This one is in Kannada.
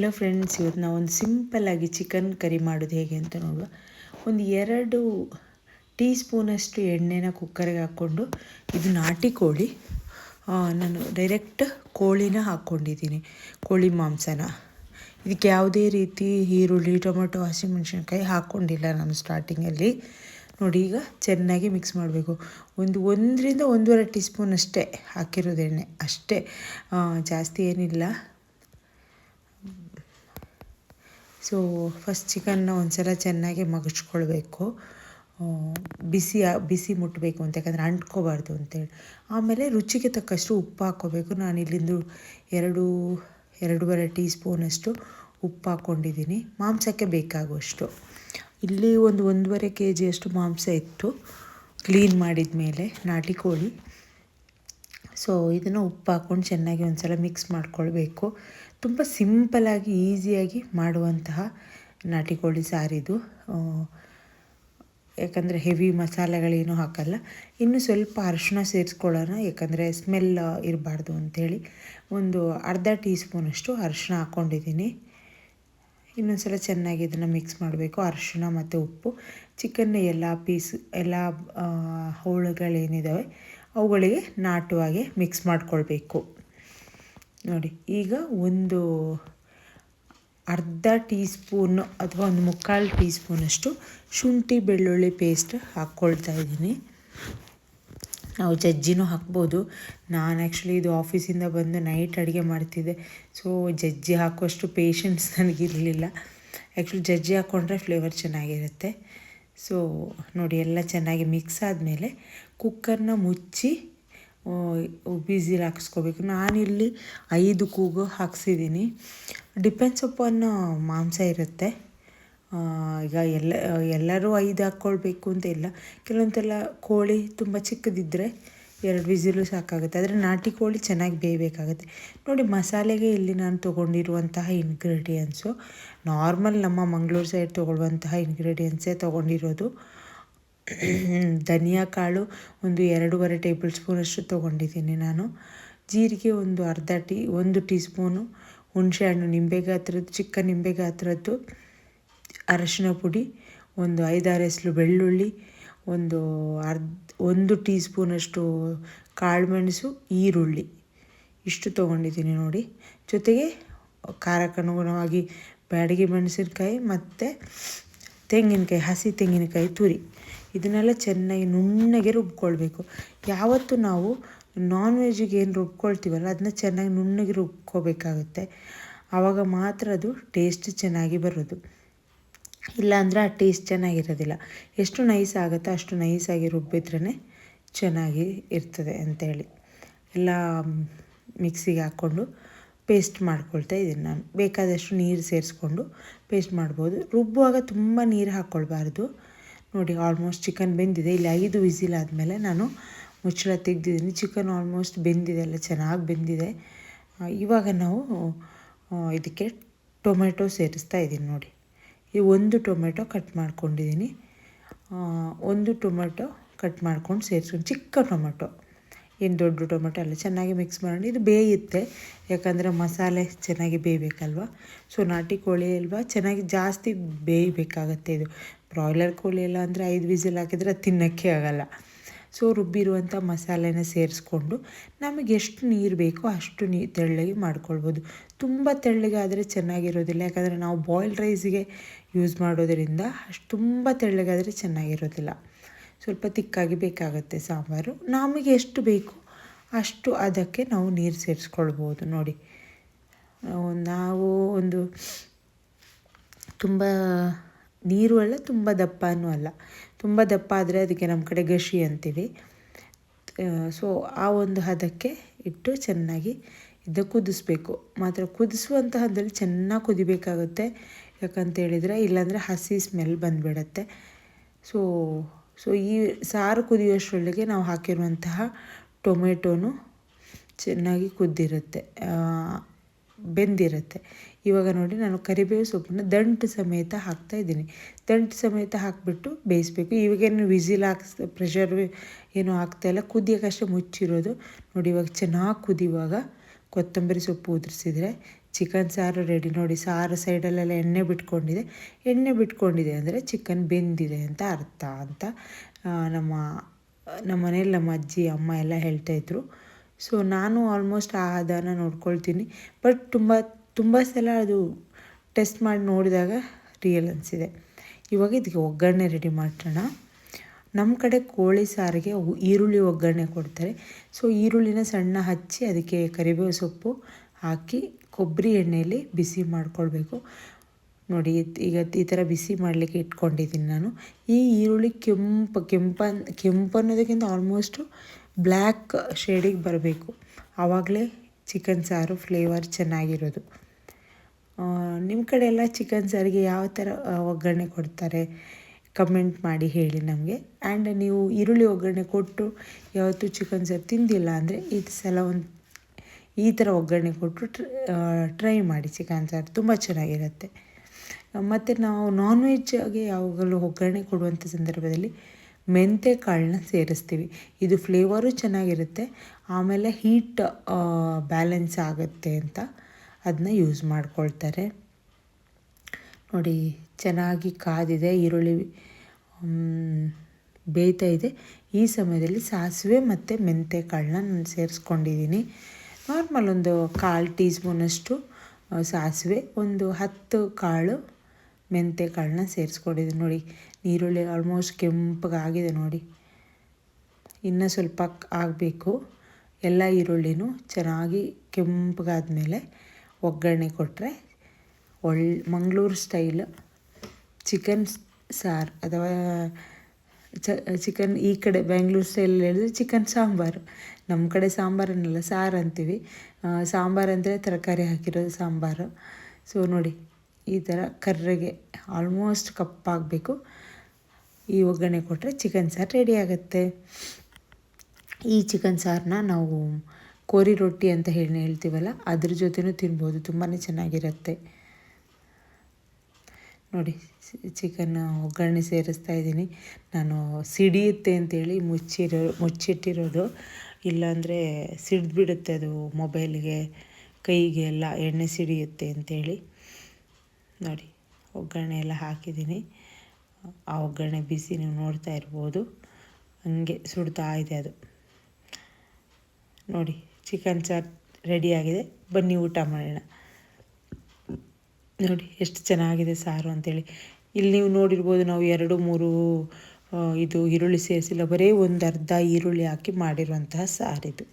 ಹಲೋ ಫ್ರೆಂಡ್ಸ್ ಇವತ್ತು ನಾವು ಒಂದು ಸಿಂಪಲ್ಲಾಗಿ ಚಿಕನ್ ಕರಿ ಮಾಡೋದು ಹೇಗೆ ಅಂತ ನೋಡುವ. ಒಂದು ಎರಡು ಟೀ ಸ್ಪೂನಷ್ಟು ಎಣ್ಣೆನ ಕುಕ್ಕರ್ಗೆ ಹಾಕ್ಕೊಂಡು ಇದು ನಾಟಿ ಕೋಳಿ. ನಾನು ಡೈರೆಕ್ಟ್ ಕೋಳಿನ ಹಾಕ್ಕೊಂಡಿದ್ದೀನಿ. ಕೋಳಿ ಮಾಂಸನ. ಇದಕ್ಕೆ ಯಾವುದೇ ರೀತಿ ಈರುಳ್ಳಿ, ಟೊಮೊಟೊ, ಹಸಿಮೆಣಸಿನ್ಕಾಯಿ ಹಾಕ್ಕೊಂಡಿಲ್ಲ ನಾನು ಸ್ಟಾರ್ಟಿಂಗಲ್ಲಿ ನೋಡಿ, ಈಗ ಚೆನ್ನಾಗಿ ಮಿಕ್ಸ್ ಮಾಡಬೇಕು. ಒಂದು ಒಂದರಿಂದ ಒಂದೂವರೆ ಟೀ ಸ್ಪೂನ್ ಅಷ್ಟೇ ಹಾಕಿರೋದು ಎಣ್ಣೆ. ಅಷ್ಟೇ. ಜಾಸ್ತಿ ಏನಿಲ್ಲ. ಸೊ ಫಸ್ಟ್ ಚಿಕನ್ನ ಒಂದ್ಸಲ ಚೆನ್ನಾಗಿ ಮಗಚ್ಕೊಳ್ಬೇಕು. ಬಿಸಿ ಬಿಸಿ ಮುಟ್ಟಬೇಕು ಅಂತ, ಯಾಕಂದರೆ ಅಂಟ್ಕೋಬಾರ್ದು ಅಂತೇಳಿ ಆಮೇಲೆ ರುಚಿಗೆ ತಕ್ಕಷ್ಟು ಉಪ್ಪು ಹಾಕ್ಕೋಬೇಕು. ನಾನು ಇಲ್ಲಿಂದು ಎರಡು, ಎರಡೂವರೆ ಟೀ ಸ್ಪೂನಷ್ಟು ಉಪ್ಪು ಹಾಕ್ಕೊಂಡಿದ್ದೀನಿ. ಮಾಂಸಕ್ಕೆ ಬೇಕಾಗುವಷ್ಟು. ಇಲ್ಲಿ ಒಂದು ಒಂದೂವರೆ ಕೆ ಜಿಯಷ್ಟು ಮಾಂಸ ಇತ್ತು, ಕ್ಲೀನ್ ಮಾಡಿದ ಮೇಲೆ, ನಾಟಿ ಕೋಳಿ. ಸೊ ಇದನ್ನು ಉಪ್ಪು ಹಾಕ್ಕೊಂಡು ಚೆನ್ನಾಗಿ ಒಂದ್ಸಲ ಮಿಕ್ಸ್ ಮಾಡ್ಕೊಳ್ಬೇಕು. ತುಂಬ ಸಿಂಪಲಾಗಿ ಈಸಿಯಾಗಿ ಮಾಡುವಂತಹ ನಾಟಿ ಕೋಳಿ ಸಾರಿದು. ಯಾಕಂದರೆ ಹೆವಿ ಮಸಾಲೆಗಳೇನೂ ಹಾಕಲ್ಲ. ಇನ್ನು ಸ್ವಲ್ಪ ಅರಿಶಿನ ಸೇರಿಸ್ಕೊಳ್ಳೋಣ, ಯಾಕಂದರೆ ಸ್ಮೆಲ್ ಇರಬಾರ್ದು ಅಂಥೇಳಿ. ಒಂದು ಅರ್ಧ ಟೀ ಸ್ಪೂನಷ್ಟು ಅರಿಶಿನ ಹಾಕ್ಕೊಂಡಿದ್ದೀನಿ. ಇನ್ನೊಂದು ಸಲ ಚೆನ್ನಾಗಿ ಇದನ್ನು ಮಿಕ್ಸ್ ಮಾಡಬೇಕು. ಅರಿಶಿಣ ಮತ್ತು ಉಪ್ಪು. ಚಿಕನ್ನ ಎಲ್ಲ ಪೀಸ್ ಎಲ್ಲ ಹೋಳುಗಳೇನಿದ್ದಾವೆ ಅವುಗಳಿಗೆ ನಾಟುವಾಗೆ ಮಿಕ್ಸ್ ಮಾಡ್ಕೊಳ್ಬೇಕು. ನೋಡಿ, ಈಗ ಒಂದು ಅರ್ಧ ಟೀ ಸ್ಪೂನು ಅಥವಾ ಒಂದು ಮುಕ್ಕಾಲು ಟೀ ಸ್ಪೂನಷ್ಟು ಶುಂಠಿ ಬೆಳ್ಳುಳ್ಳಿ ಪೇಸ್ಟ್ ಹಾಕ್ಕೊಳ್ತಾ ಇದ್ದೀನಿ. ನಾವು ಜಜ್ಜಿನೂ ಹಾಕ್ಬೋದು. ನಾನು ಆ್ಯಕ್ಚುಲಿ ಇದು ಆಫೀಸಿಂದ ಬಂದು ನೈಟ್ ಅಡುಗೆ ಮಾಡ್ತಿದ್ದೆ. ಸೊ ಜಜ್ಜಿ ಹಾಕುವಷ್ಟು ಪೇಷನ್ಸ್ ನನಗಿರಲಿಲ್ಲ. ಆ್ಯಕ್ಚುಲಿ ಜಜ್ಜಿ ಹಾಕ್ಕೊಂಡ್ರೆ ಫ್ಲೇವರ್ ಚೆನ್ನಾಗಿರುತ್ತೆ. ಸೊ ನೋಡಿ, ಎಲ್ಲ ಚೆನ್ನಾಗಿ ಮಿಕ್ಸ್ ಆದಮೇಲೆ ಕುಕ್ಕರ್ನ ಮುಚ್ಚಿ ಬಿಸಿಲ್ ಹಾಕಿಸ್ಕೋಬೇಕು. ನಾನಿಲ್ಲಿ ಐದು ಕೂಗು ಹಾಕ್ಸಿದ್ದೀನಿ ಡಿಪೆಂಡ್ಸ್ ಅಪಾನ್ ಮಾಂಸ ಇರುತ್ತೆ. ಈಗ ಎಲ್ಲ, ಎಲ್ಲರೂ ಐದು ಹಾಕ್ಕೊಳ್ಬೇಕು ಅಂತ ಇಲ್ಲ. ಕೆಲವೊಂದೆಲ್ಲ ಕೋಳಿ ತುಂಬ ಚಿಕ್ಕದಿದ್ದರೆ ಎರಡು ವಿಸಿಲು ಸಾಕಾಗುತ್ತೆ. ಆದರೆ ನಾಟಿ ಕೋಳಿ ಚೆನ್ನಾಗಿ ಬೇಯಬೇಕಾಗುತ್ತೆ. ನೋಡಿ, ಮಸಾಲೆಗೆ ಇಲ್ಲಿ ನಾನು ತೊಗೊಂಡಿರುವಂತಹ ಇಂಗ್ರೀಡಿಯೆಂಟ್ಸು ನಾರ್ಮಲ್ ನಮ್ಮ ಮಂಗಳೂರು ಸೈಡ್ ತೊಗೊಳ್ಳುವಂತಹ ಇಂಗ್ರೀಡಿಯೆಂಟ್ಸೇ ತೊಗೊಂಡಿರೋದು. ಧನಿಯಾ ಕಾಳು ಒಂದು ಎರಡೂವರೆ ಟೇಬಲ್ ಸ್ಪೂನಷ್ಟು ತೊಗೊಂಡಿದ್ದೀನಿ ನಾನು. ಜೀರಿಗೆ ಒಂದು ಅರ್ಧ ಟೀ, ಒಂದು ಟೀ ಸ್ಪೂನು ಹುಣಸೆಹಣ್ಣು ನಿಂಬೆ ಗಾತ್ರದ್ದು ಚಿಕ್ಕ ನಿಂಬೆ ಗಾತ್ರದ್ದು ಅರಶಿನ ಪುಡಿ, ಒಂದು ಐದಾರು ಎಸ್ಲು ಬೆಳ್ಳುಳ್ಳಿ, ಒಂದು ಅರ್ಧ, ಒಂದು ಟೀ ಸ್ಪೂನಷ್ಟು ಕಾಳುಮೆಣಸು, ಈರುಳ್ಳಿ. ಇಷ್ಟು ತೊಗೊಂಡಿದ್ದೀನಿ ನೋಡಿ. ಜೊತೆಗೆ ಖಾರಕ್ಕನುಗುಣವಾಗಿ ಬ್ಯಾಡಗಿ ಮೆಣಸಿನಕಾಯಿ ಮತ್ತು ತೆಂಗಿನಕಾಯಿ, ಹಸಿ ತೆಂಗಿನಕಾಯಿ ತುರಿ. ಇದನ್ನೆಲ್ಲ ಚೆನ್ನಾಗಿ ನುಣ್ಣಗೆ ರುಬ್ಕೊಳ್ಬೇಕು. ಯಾವತ್ತು ನಾವು ನಾನ್ ವೆಜ್ಜಿಗೆ ಏನು ರುಬ್ಕೊಳ್ತೀವಲ್ಲ ಅದನ್ನ ಚೆನ್ನಾಗಿ ನುಣ್ಣಗೆ ರುಬ್ಕೋಬೇಕಾಗುತ್ತೆ. ಆವಾಗ ಮಾತ್ರ ಅದು ಟೇಸ್ಟ್ ಚೆನ್ನಾಗಿ ಬರೋದು. ಇಲ್ಲಾಂದರೆ ಆ ಟೇಸ್ಟ್ ಚೆನ್ನಾಗಿರೋದಿಲ್ಲ. ಎಷ್ಟು ನೈಸ್ ಆಗುತ್ತೋ ಅಷ್ಟು ನೈಸಾಗಿ ರುಬ್ಬಿದ್ರೇ ಚೆನ್ನಾಗಿ ಇರ್ತದೆ ಅಂತೇಳಿ. ಎಲ್ಲ ಮಿಕ್ಸಿಗೆ ಹಾಕ್ಕೊಂಡು ಪೇಸ್ಟ್ ಮಾಡ್ಕೊಳ್ತಾ ಇದ್ದೀನಿ ನಾನು. ಬೇಕಾದಷ್ಟು ನೀರು ಸೇರಿಸ್ಕೊಂಡು ಪೇಸ್ಟ್ ಮಾಡ್ಬೋದು. ರುಬ್ಬುವಾಗ ತುಂಬ ನೀರು ಹಾಕ್ಕೊಳ್ಬಾರ್ದು. ನೋಡಿ ಆಲ್ಮೋಸ್ಟ್ ಚಿಕನ್ ಬೆಂದಿದೆ. ಇಲ್ಲಿ ಐದು ವಿಸಿಲ್ ಆದಮೇಲೆ ನಾನು ಮುಚ್ಚಳ ತೆಗೆದಿದ್ದೀನಿ. ಚಿಕನ್ ಆಲ್ಮೋಸ್ಟ್ ಬೆಂದಿದೆ ಎಲ್ಲ ಚೆನ್ನಾಗಿ ಬೆಂದಿದೆ. ಇವಾಗ ನಾವು ಇದಕ್ಕೆ ಟೊಮೆಟೊ ಸೇರಿಸ್ತಾ ಇದ್ದೀನಿ ನೋಡಿ. ಈ ಒಂದು ಟೊಮೆಟೊ ಕಟ್ ಮಾಡ್ಕೊಂಡಿದ್ದೀನಿ. ಒಂದು ಟೊಮೆಟೊ ಕಟ್ ಮಾಡ್ಕೊಂಡು ಸೇರಿಸ್ಕೊಂಡು, ಚಿಕ್ಕ ಟೊಮೆಟೊ. ಏನು ದೊಡ್ಡ ಟೊಮೆಟೊ ಅಲ್ಲ, ಚೆನ್ನಾಗಿ ಮಿಕ್ಸ್ ಮಾಡೋಣ. ಇದು ಬೇಯುತ್ತೆ, ಯಾಕಂದರೆ ಮಸಾಲೆ ಚೆನ್ನಾಗಿ ಬೇಯಬೇಕಲ್ವ? ಸೊ ನಾಟಿ ಕೋಳಿ ಅಲ್ವಾ, ಚೆನ್ನಾಗಿ ಜಾಸ್ತಿ ಬೇಯಬೇಕಾಗತ್ತೆ ಇದು. ಬ್ರಾಯ್ಲರ್ ಕೋಳಿ ಎಲ್ಲ ಅಂದರೆ ಐದು ವಿಸಿಲ್ ಹಾಕಿದರೆ ತಿನ್ನೋಕ್ಕೆ ಆಗಲ್ಲ. ಸೊ ರುಬ್ಬಿರುವಂಥ ಮಸಾಲೆನ ಸೇರಿಸ್ಕೊಂಡು ನಮಗೆ ಎಷ್ಟು ನೀರು ಬೇಕೋ ಅಷ್ಟು ನೀ, ತೆಳ್ಳಗೆ ಮಾಡ್ಕೊಳ್ಬೋದು. ತುಂಬ ತೆಳ್ಳಗಾದರೆ ಚೆನ್ನಾಗಿರೋದಿಲ್ಲ. ಯಾಕಂದರೆ ನಾವು ಬಾಯ್ಲ್ಡ್ ರೈಸಿಗೆ ಯೂಸ್ ಮಾಡೋದರಿಂದ ಅಷ್ಟು ತುಂಬ ತೆಳ್ಳಗಾದರೆ ಚೆನ್ನಾಗಿರೋದಿಲ್ಲ. ಸ್ವಲ್ಪ ತಿಕ್ಕಾಗಿ ಬೇಕಾಗುತ್ತೆ ಸಾಂಬಾರು. ನಮಗೆ ಎಷ್ಟು ಬೇಕು ಅಷ್ಟು ಅದಕ್ಕೆ ನಾವು ನೀರು ಸೇರಿಸ್ಕೊಳ್ಬೋದು ನೋಡಿ. ನಾವು ಒಂದು ತುಂಬ ನೀರು ಅಲ್ಲ, ತುಂಬ ದಪ್ಪನೂ ಅಲ್ಲ. ತುಂಬ ದಪ್ಪ ಆದರೆ ಅದಕ್ಕೆ ನಮ್ಮ ಕಡೆ ಗಶಿ ಅಂತೀವಿ. ಸೊ ಆ ಒಂದು ಹದಕ್ಕೆ ಇಟ್ಟು ಚೆನ್ನಾಗಿ ಇದು ಕುದಿಸ್ಬೇಕು. ಮಾತ್ರ ಕುದಿಸುವಂತಹದ್ದಲ್ಲಿ ಚೆನ್ನಾಗಿ ಕುದಿಬೇಕಾಗುತ್ತೆ. ಯಾಕಂತ ಹೇಳಿದರೆ, ಇಲ್ಲಾಂದರೆ ಹಸಿ ಸ್ಮೆಲ್ ಬಂದುಬಿಡತ್ತೆ. ಸೊ ಸೊ ಈ ಸಾರು ಕುದಿಯೋಷ್ಟರೊಳಗೆ ನಾವು ಹಾಕಿರುವಂತಹ ಟೊಮೆಟೊನು ಚೆನ್ನಾಗಿ ಕುದ್ದಿರುತ್ತೆ. ಬೆಂದಿರುತ್ತೆ. ಇವಾಗ ನೋಡಿ ನಾನು ಕರಿಬೇವು ಸೊಪ್ಪನ್ನು ದಂಟು ಸಮೇತ ಹಾಕ್ತಾ ಇದ್ದೀನಿ. ದಂಟು ಸಮೇತ ಹಾಕಿಬಿಟ್ಟು ಬೇಯಿಸ್ಬೇಕು. ಇವಾಗೇನು ವಿಸಿಲ್ ಹಾಕ್ಸ್, ಪ್ರೆಷರ್ ಏನು ಹಾಕ್ತಾ ಇಲ್ಲ. ಕುದಿಯೋಕ್ಕಷ್ಟೇ ಮುಚ್ಚಿರೋದು. ನೋಡಿ ಇವಾಗ ಚೆನ್ನಾಗಿ ಕುದಿಯುವಾಗ ಕೊತ್ತಂಬರಿ ಸೊಪ್ಪು ಉದುರಿಸಿದ್ರೆ ಚಿಕನ್ ಸಾರು ರೆಡಿ ನೋಡಿ ಸಾರು ಸೈಡಲ್ಲೆಲ್ಲ ಎಣ್ಣೆ ಬಿಟ್ಕೊಂಡಿದೆ. ಎಣ್ಣೆ ಬಿಟ್ಕೊಂಡಿದೆ ಅಂದರೆ ಚಿಕನ್ ಬೆಂದಿದೆ ಅಂತ ಅರ್ಥ ಅಂತ ನಮ್ಮ ನಮ್ಮ ಮನೇಲಿ ನಮ್ಮ ಅಜ್ಜಿ, ಅಮ್ಮ ಎಲ್ಲ ಹೇಳ್ತಾಯಿದ್ರು ಸೊ ನಾನು ಆಲ್ಮೋಸ್ಟ್ ಆ ಹದನ ನೋಡ್ಕೊಳ್ತೀನಿ. ಬಟ್ ತುಂಬ ತುಂಬ ಸಲ ಅದು ಟೆಸ್ಟ್ ಮಾಡಿ ನೋಡಿದಾಗ ರಿಯಲ್ ಅನಿಸಿದೆ. ಇವಾಗ ಇದಕ್ಕೆ ಒಗ್ಗರಣೆ ರೆಡಿ ಮಾಡೋಣ ನಮ್ಮ ಕಡೆ ಕೋಳಿ ಸಾರಿಗೆ ಈರುಳ್ಳಿ ಒಗ್ಗರಣೆ ಕೊಡ್ತಾರೆ. ಸೊ ಈರುಳ್ಳಿನ ಸಣ್ಣ ಹಚ್ಚಿ ಅದಕ್ಕೆ ಕರಿಬೇವು ಸೊಪ್ಪು ಹಾಕಿ ಕೊಬ್ಬರಿ ಎಣ್ಣೆಯಲ್ಲಿ ಬಿಸಿ ಮಾಡ್ಕೊಳ್ಬೇಕು. ನೋಡಿ ಈಗ ಈ ಥರ ಬಿಸಿ ಮಾಡಲಿಕ್ಕೆ ಇಟ್ಕೊಂಡಿದ್ದೀನಿ ನಾನು. ಈ ಈರುಳ್ಳಿ ಕೆಂಪು ಕೆಂಪ ಕೆಂಪು ಅನ್ನೋದಕ್ಕಿಂತ ಆಲ್ಮೋಸ್ಟು ಬ್ಲ್ಯಾಕ್ ಶೇಡಿಗೆ ಬರಬೇಕು. ಆವಾಗಲೇ ಚಿಕನ್ ಸಾರು ಫ್ಲೇವರ್ ಚೆನ್ನಾಗಿರೋದು. ನಿಮ್ಮ ಕಡೆ ಎಲ್ಲ ಚಿಕನ್ ಸಾರಿಗೆ ಯಾವ ಥರ ಒಗ್ಗರಣೆ ಕೊಡ್ತಾರೆ? ಕಮೆಂಟ್ ಮಾಡಿ ಹೇಳಿ ನಮಗೆ. ಆ್ಯಂಡ್ ನೀವು ಈರುಳ್ಳಿ ಒಗ್ಗರಣೆ ಕೊಟ್ಟು ಯಾವತ್ತೂ ಚಿಕನ್ ಸಾರು ತಿಂದಿಲ್ಲ ಅಂದರೆ ಈ ಸಲ ಒಂದು ಈ ಥರ ಒಗ್ಗರಣೆ ಕೊಟ್ಟು ಟ್ರೈ ಮಾಡಿ ಚಿಕನ್ ಸಾರು. ತುಂಬ ಚೆನ್ನಾಗಿರುತ್ತೆ. ಮತ್ತು ನಾವು ನಾನ್ ವೆಜ್ಗೆ ಯಾವಾಗಲೂ ಒಗ್ಗರಣೆ ಕೊಡುವಂಥ ಸಂದರ್ಭದಲ್ಲಿ ಮೆಂತೆ ಕಾಳನ್ನ ಸೇರಿಸ್ತೀವಿ. ಇದು ಫ್ಲೇವರು ಚೆನ್ನಾಗಿರುತ್ತೆ. ಆಮೇಲೆ ಹೀಟ್ ಬ್ಯಾಲೆನ್ಸ್ ಆಗುತ್ತೆ ಅಂತ ಅದನ್ನ ಯೂಸ್ ಮಾಡ್ಕೊಳ್ತಾರೆ. ನೋಡಿ, ಚೆನ್ನಾಗಿ ಕಾದಿದೆ, ಈರುಳ್ಳಿ ಬೇಯ್ತಾ ಇದೆ. ಈ ಸಮಯದಲ್ಲಿ ಸಾಸಿವೆ ಮತ್ತು ಮೆಂತೆ ಕಾಳನ್ನ ನಾನು ಸೇರಿಸ್ಕೊಂಡಿದ್ದೀನಿ ನಾರ್ಮಲ್ ಒಂದು ಕಾಲು ಟೀ ಸ್ಪೂನಷ್ಟು ಸಾಸಿವೆ, ಒಂದು ಹತ್ತು ಕಾಳು ಮೆಂತೆ ಕಾಳನ್ನ ಸೇರಿಸ್ಕೊಂಡಿದ್ದೀನಿ ನೋಡಿ. ಈರುಳ್ಳಿ ಆಲ್ಮೋಸ್ಟ್ ಕೆಂಪಗಾಗಿದೆ ನೋಡಿ. ಇನ್ನೂ ಸ್ವಲ್ಪ ಆಗಬೇಕು. ಎಲ್ಲ ಈರುಳ್ಳಿನೂ ಚೆನ್ನಾಗಿ ಕೆಂಪಗಾದ್ಮೇಲೆ ಒಗ್ಗರಣೆ ಕೊಟ್ಟರೆ ಒಳ್ಳೆ ಮಂಗಳೂರು ಸ್ಟೈಲ್ ಚಿಕನ್ ಸಾರು ಅಥವಾ ಚ ಚಿಕನ್ ಈ ಕಡೆ ಬೆಂಗಳೂರು ಸ್ಟೈಲ್ ಹೇಳಿದ್ರೆ ಚಿಕನ್ ಸಾಂಬಾರು. ನಮ್ಮ ಕಡೆ ಸಾಂಬಾರನ್ನೆಲ್ಲ, ಸಾರು ಅಂತೀವಿ. ಸಾಂಬಾರು ಅಂದರೆ ತರಕಾರಿ ಹಾಕಿರೋದು ಸಾಂಬಾರು. ಸೊ ನೋಡಿ ಈ ಥರ ಕರ್ರಗೆ ಆಲ್ಮೋಸ್ಟ್ ಕಪ್ಪಾಗಬೇಕು ಈ ಒಗ್ಗರಣೆ ಕೊಟ್ಟರೆ ಚಿಕನ್ ಸಾರು ರೆಡಿ ಆಗುತ್ತೆ. ಈ ಚಿಕನ್ ಸಾರನ್ನ ನಾವು ಕೋರಿ ರೊಟ್ಟಿ ಅಂತ ಹೇಳಿ, ಹೇಳ್ತೀವಲ್ಲ, ಅದ್ರ ಜೊತೆನೂ ತಿನ್ಬೋದು ತುಂಬಾ ಚೆನ್ನಾಗಿರುತ್ತೆ. ನೋಡಿ ಚಿಕನ್ ಒಗ್ಗರಣೆ ಸೇರಿಸ್ತಾ ಇದ್ದೀನಿ. ನಾನು ಸಿಡಿಯುತ್ತೆ ಅಂತೇಳಿ ಮುಚ್ಚಿರೋ, ಮುಚ್ಚಿಟ್ಟಿರೋದು. ಇಲ್ಲಾಂದರೆ ಸಿಡಿದ್ಬಿಡುತ್ತೆ ಅದು ಮೊಬೈಲ್ಗೆ ಕೈಗೆ ಎಲ್ಲ ಎಣ್ಣೆ ಸಿಡಿಯುತ್ತೆ ಅಂತೇಳಿ. ನೋಡಿ, ಒಗ್ಗರಣೆ ಎಲ್ಲ ಹಾಕಿದ್ದೀನಿ. ಆ ಒಗ್ಗರಣೆ ಬಿಸಿ ನೀವು ನೋಡ್ತಾ ಇರ್ಬೋದು. ಹಂಗೆ ಸುಡ್ತಾ ಇದೆ ಅದು. ನೋಡಿ ಚಿಕನ್ ಚಾರ್ ರೆಡಿಯಾಗಿದೆ ಬನ್ನಿ ಊಟ ಮಾಡೋಣ. ನೋಡಿ, ಎಷ್ಟು ಚೆನ್ನಾಗಿದೆ ಸಾರು ಅಂತೇಳಿ. ಇಲ್ಲಿ ನೀವು ನೋಡಿರ್ಬೋದು, ನಾವು ಎರಡು, ಮೂರು ಇದು ಈರುಳ್ಳಿ ಸೇರಿಸಿಲ್ಲ. ಬರೀ ಒಂದು ಅರ್ಧ ಈರುಳ್ಳಿ ಹಾಕಿ ಮಾಡಿರುವಂತಹ ಸಾರಿದು.